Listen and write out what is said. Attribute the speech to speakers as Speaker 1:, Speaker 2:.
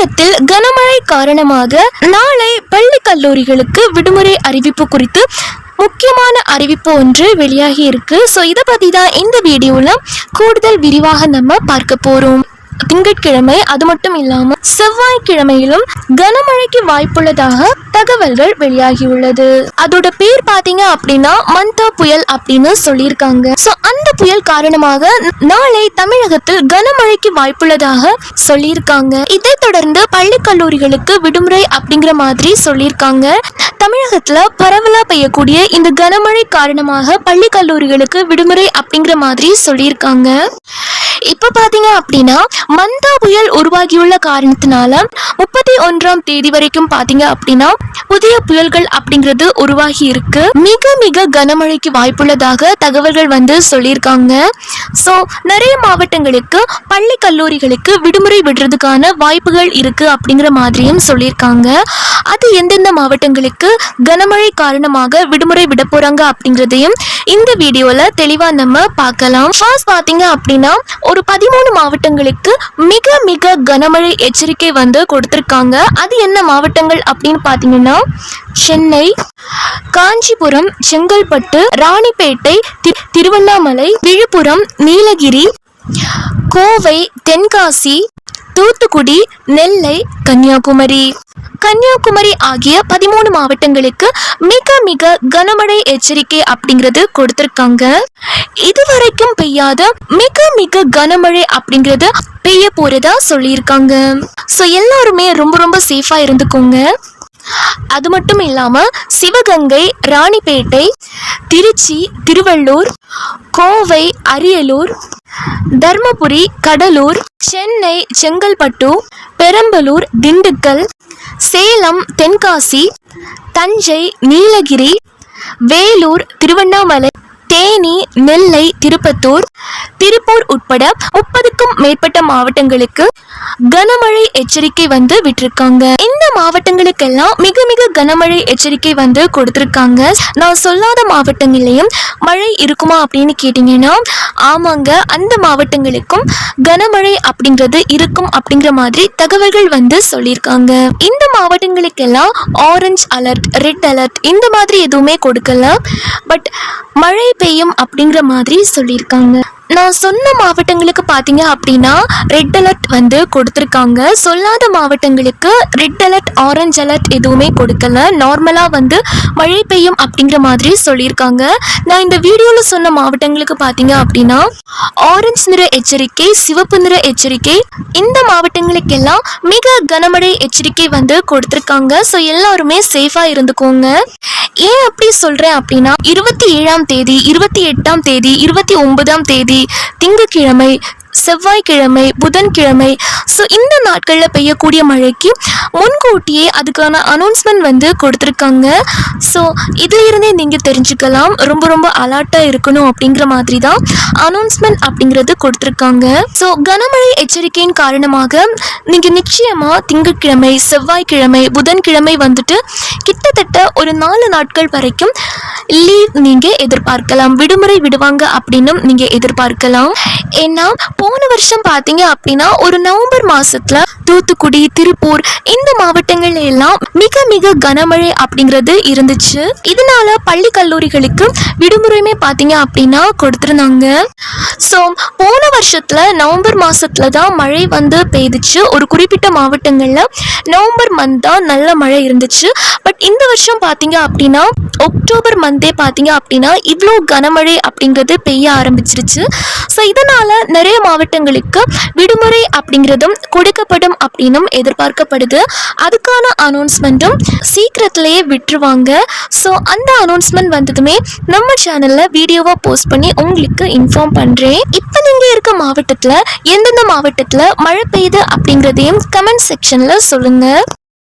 Speaker 1: தமிழகத்தில் கனமழை காரணமாக நாளை பள்ளி கல்லூரிகளுக்கு விடுமுறை அறிவிப்பு குறித்து முக்கியமான அறிவிப்பு ஒன்று வெளியாகி இருக்கு. ஸோ இதை பற்றி தான் இந்த வீடியோவில் கூடுதல் விரிவாக நம்ம பார்க்க போகிறோம் திங்கட்கிழமை அது மட்டும் இல்லாமல் செவ்வாய்க்கிழமையிலும் கனமழைக்கு வாய்ப்புள்ளதாக தகவல்கள் வெளியாகியுள்ளது. அதோட பேர் பாத்தீங்க அப்படின்னா மந்தா புயல் அப்படின்னு சொல்லியிருக்காங்க. ஸோ அந்த புயல் காரணமாக நாளை தமிழகத்தில் கனமழைக்கு வாய்ப்புள்ளதாக சொல்லியிருக்காங்க. இதைத் தொடர்ந்து பள்ளி கல்லூரிகளுக்கு விடுமுறை அப்படிங்கிற மாதிரி சொல்லியிருக்காங்க. தமிழகத்துல பரவலா பெய்யக்கூடிய இந்த கனமழை காரணமாக பள்ளி கல்லூரிகளுக்கு விடுமுறை அப்படிங்கிற மாதிரி சொல்லியிருக்காங்க. இப்போ பார்த்தீங்க அப்படின்னா மந்தா புயல் உருவாகியுள்ள காரணத்தினால முப்பத்தி ஒன்றாம் தேதி வரைக்கும் பார்த்தீங்க அப்படின்னா புதிய புயல்கள் அப்படிங்கிறது உருவாகி இருக்கு. மிக மிக கனமழைக்கு வாய்ப்புள்ளதாக தகவல்கள் வந்து சொல்லியிருக்காங்க. ஸோ நிறைய மாவட்டங்களுக்கு பள்ளி கல்லூரிகளுக்கு விடுமுறை விடுறதுக்கான வாய்ப்புகள் இருக்கு அப்படிங்கிற மாதிரியும் சொல்லியிருக்காங்க. அது எந்தெந்த மாவட்டங்களுக்கு கனமழை காரணமாக விடுமுறை விட போறாங்க அப்படிங்கிறதையும் இந்த வீடியோல தெளிவா நம்ம பார்க்கலாம். ஃபர்ஸ்ட் பார்த்தீங்க அப்படின்னா ஒரு பதிமூணு மாவட்டங்களுக்கு மிக மிக கனமழை எச்சரிக்கை வந்து கொடுத்துருக்காங்க. அது என்ன மாவட்டங்கள் அப்படின்னு பார்த்தீங்கன்னா சென்னை காஞ்சிபுரம் செங்கல்பட்டு ராணிப்பேட்டை தி- திருவண்ணாமலை விழுப்புரம் நீலகிரி கோவை தென்காசி தூத்துக்குடி நெல்லை கன்னியாகுமரி. கன்னியாகுமரி ஆகிய பதிமூணு மாவட்டங்களுக்கு மிக மிக கனமழை எச்சரிக்கை அப்படிங்கிறது கொடுத்திருக்காங்க. இதுவரைக்கும் பெய்யாத மிக மிக கனமழை அப்படிங்கிறது பெய்ய போறதா சொல்லியிருக்காங்க. ஸோ எல்லாருமே ரொம்ப ரொம்ப சேஃபா இருந்துக்கோங்க. அது மட்டும் இல்லாம சிவகங்கை ராணிப்பேட்டை திருச்சி திருவள்ளூர் கோவை அரியலூர் தர்மபுரி கடலூர் சென்னை செங்கல்பட்டு பெரம்பலூர் திண்டுக்கல் சேலம் தென்காசி தஞ்சை நீலகிரி வேலூர் திருவண்ணாமலை தேனி நெல்லை திருப்பத்தூர் திருப்பூர் உட்பட முப்பதுக்கும் மேற்பட்ட மாவட்டங்களுக்கு கனமழை எச்சரிக்கை வந்து விட்டிருக்காங்க. இந்த மாவட்டங்களுக்கெல்லாம் மிக மிக கனமழை எச்சரிக்கை வந்து கொடுத்துருக்காங்க. நான் சொல்லாத மாவட்டங்களையும் மழை இருக்குமா அப்படின்னு கேட்டிங்கன்னா ஆமாங்க அந்த மாவட்டங்களுக்கும் கனமழை அப்படிங்கிறது இருக்கும் அப்படிங்கிற மாதிரி தகவல்கள் வந்து சொல்லியிருக்காங்க. இந்த மாவட்டங்களுக்கெல்லாம் ஆரஞ்சு அலர்ட் ரெட் அலர்ட் இந்த மாதிரி எதுவுமே கொடுக்கல. பட் மழை பெய்யும் அப்படிங்கிற மாதிரி சொல்லியிருக்காங்க. நான் சொன்ன மாவட்டங்களுக்கு பார்த்தீங்க அப்படின்னா ரெட் அலர்ட் வந்து கொடுத்துருக்காங்க. சொல்லாத மாவட்டங்களுக்கு ரெட் அலர்ட் ஆரஞ்ச் அலர்ட் எதுவுமே கொடுக்கல. நார்மலாக வந்து மழை பெய்யும் அப்படிங்கிற மாதிரி சொல்லியிருக்காங்க. நான் இந்த வீடியோவில் சொன்ன மாவட்டங்களுக்கு பார்த்தீங்க அப்படின்னா ஆரஞ்சு நிற எச்சரிக்கை சிவப்பு நிற எச்சரிக்கை இந்த மாவட்டங்களுக்கெல்லாம் மிக கனமழை எச்சரிக்கை வந்து கொடுத்துருக்காங்க. ஸோ எல்லாருமே சேஃபாக இருந்துக்கோங்க. ஏன் அப்படி சொல்கிறேன் அப்படின்னா இருபத்தி ஏழாம் தேதி இருபத்தி எட்டாம் தேதி இருபத்தி ஒன்பதாம் தேதி திங்கட்கிழமை செவ்வாய்க்கிழமை புதன்கிழமை. ஸோ இந்த நாட்களில் பெய்யக்கூடிய மழைக்கு முன்கூட்டியே அதுக்கான அனௌன்ஸ்மெண்ட் வந்து கொடுத்துருக்காங்க. ஸோ இதிலிருந்தே நீங்கள் தெரிஞ்சுக்கலாம். ரொம்ப ரொம்ப அலர்ட்டாக இருக்கணும் அப்படிங்கிற மாதிரி தான் அனௌன்ஸ்மெண்ட் அப்படிங்கிறது கொடுத்துருக்காங்க. ஸோ கனமழை எச்சரிக்கையின் காரணமாக நீங்கள் நிச்சயமாக திங்கட்கிழமை செவ்வாய்க்கிழமை புதன்கிழமை வந்துட்டு கிட்டத்தட்ட ஒரு நாலு நாட்கள் வரைக்கும் லீவ் நீங்கள் எதிர்பார்க்கலாம். விடுமுறை விடுவாங்க அப்படின்னும் நீங்கள் எதிர்பார்க்கலாம். ஏன்னா போன வருஷம் பார்த்தீங்க அப்படின்னா ஒரு நவம்பர் மாசத்துல தூத்துக்குடி திருப்பூர் இந்த மாவட்டங்கள்ல எல்லாம் மிக மிக கனமழை அப்படிங்கிறது இருந்துச்சு. இதனால பள்ளி கல்லூரிகளுக்கு விடுமுறையுமே பார்த்தீங்க அப்படின்னா கொடுத்துருந்தாங்க. ஸோ போன வருஷத்துல நவம்பர் மாசத்துல தான் மழை வந்து பெய்துச்சு. ஒரு குறிப்பிட்ட மாவட்டங்கள்ல நவம்பர் மந்த் தான் நல்ல மழை இருந்துச்சு. பட் இந்த வருஷம் பார்த்தீங்க அப்படின்னா அக்டோபர் மந்த் பார்த்தீங்க அப்படின்னா இவ்வளோ கனமழை அப்படிங்கிறது பெய்ய ஆரம்பிச்சிருச்சு. ஸோ இதனால் நிறைய மாவட்டங்களுக்கு விடுமுறை அப்படிங்கிறதும் கொடுக்கப்படும் அப்படின்னும் எதிர்பார்க்கப்படுது. அதுக்கான அனௌன்ஸ்மெண்ட்டும் சீக்கிரத்திலேயே விட்டுருவாங்க. ஸோ அந்த அனௌன்ஸ்மெண்ட் வந்ததுமே நம்ம சேனலில் வீடியோவாக போஸ்ட் பண்ணி உங்களுக்கு இன்ஃபார்ம் பண்ணுறேன் இப்போ நீங்கள் இருக்க மாவட்டத்தில் எந்தெந்த மாவட்டத்தில் மழை பெய்யுது அப்படிங்கிறதையும் கமெண்ட் செக்ஷனில் சொல்லுங்கள்